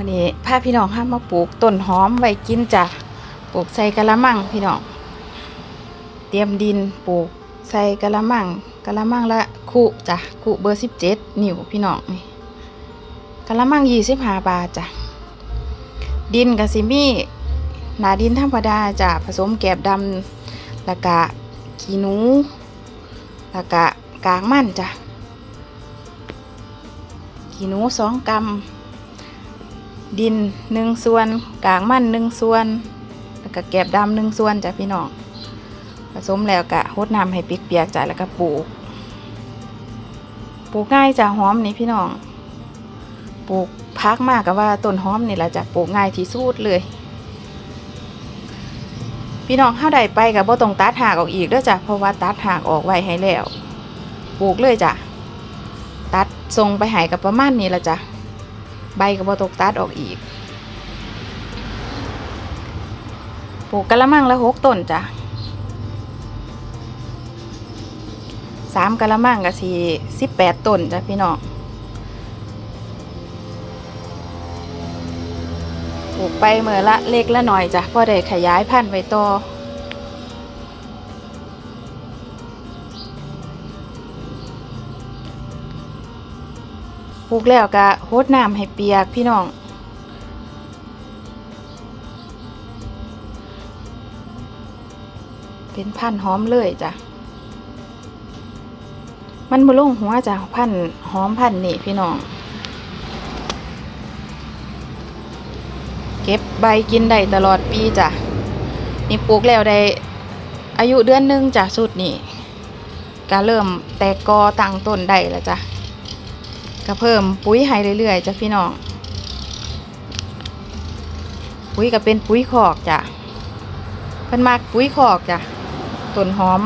วันนี้พาพี่น้องห้ามาปลูกต้นหอมไว้กินจ้ะปลูกใส่กะละมังพี่น้องเตรียมดินปลูกใส่กะละมังกะละมังละคุจ้ะคุเบอร์สิบเจ็ดนิ้วพี่น้องนี่กะละมังยี่สิบห้าบาทจ้ะดินกับซิมีหนาดินธรรมดาจ้ะผสมแกบดำล้วก็ขี้หนูล้วก็กากมันจ้ะขี้หนูสองกรัม ดินหนึ่งส่วนกากมันหนึ่งส่วนแล้วก็แกบดำหนึ่งส่วนจ้ะพี่น้องผสมแล้วก็รดน้ำให้เปียกๆจ้ะแล้วก็ปลูก ปลูกง่ายจ้ะหอมนี่พี่น้องปลูกพักมากกับว่าต้นหอมนี่แหละจ้ะปลูกง่ายที่สุดเลย พี่น้องเข้าใดไปกับบ่ต้องตัดหากออกอีกเด้อจ้ะเพราะว่าตัดหากออกไว้ให้แล้ว ปลูกเลยจ้ะตัดทรงไปหายกับประมาณนี้ละจ้ะ ใบก็บ่ตกตัดออกอีก ปลูกกะละมังละหกต้นจ้ะสามกะละมังก็สี่สิบแปดต้นจ้ะพี่น้องปลูกไปเมื่อละเล็กละหน่อยจ้ะพอได้ขยายพันธุ์ไว้ต่อ ปลูกแล้วก็โฮดน้ำให้เปียกพี่น้อง เป็นพันหอมเลยจ้ะ มันบ่ลงหัวจ้ะพันหอมพันนี่พี่น้อง เก็บใบกินได้ตลอดปีจ้ะ นี่ปลูกแล้วได้อายุเดือนหนึงจ้ะสุดนี่ก็เริ่มแตกกอตั้งต้นได้แล้วจ้ะ ก็เพิ่มปุ๋ยให้เรื่อยๆจ้ะพี่น้อง ปุ๋ยก็เป็นปุ๋ยคอกจ้ะเพิ่นมากปุ๋ยคอกจ้ะต้นหอม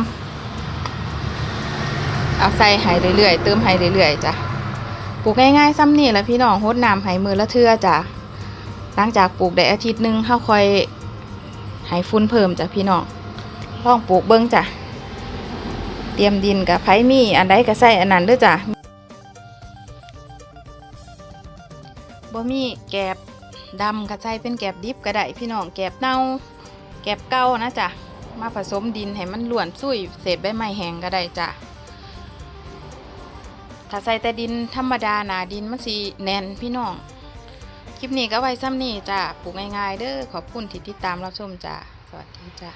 เอาใส่ให้เรื่อยๆเติมให้เรื่อยๆจ้ะปลูกง่ายๆซ้ำนี่แหละพี่น้องรดน้ำให้มือละเทือจ้ะหลังจากปลูกได้อาทิตย์หนึงเฮาคอยให้ฟุ้นเพิ่มจ้ะพี่น้องลองปลูกเบิ่งจ้ะเตรียมดินกับไผ่มีอันใดก็ใส่อันนั้นด้อจ้ะ บ่มีแกบดำก็ใส่เป็นแกบดิบก็ได้พี่น้องแกบเน่าแกบเก่านะจ๊ะมาผสมดินให้มันล้วนซุยเศษใบไม้แห้งก็ได้จ้ะถ้าใส่แต่ดินธรรมดาหนาดินมันสิแน่นพี่น้องคลิปนี้ก็ไว้ซ้ำนี่จ้ะปลูกง่ายๆเด้อขอบคุณที่ติดตามรับชมจ้ะสวัสดีจ้ะ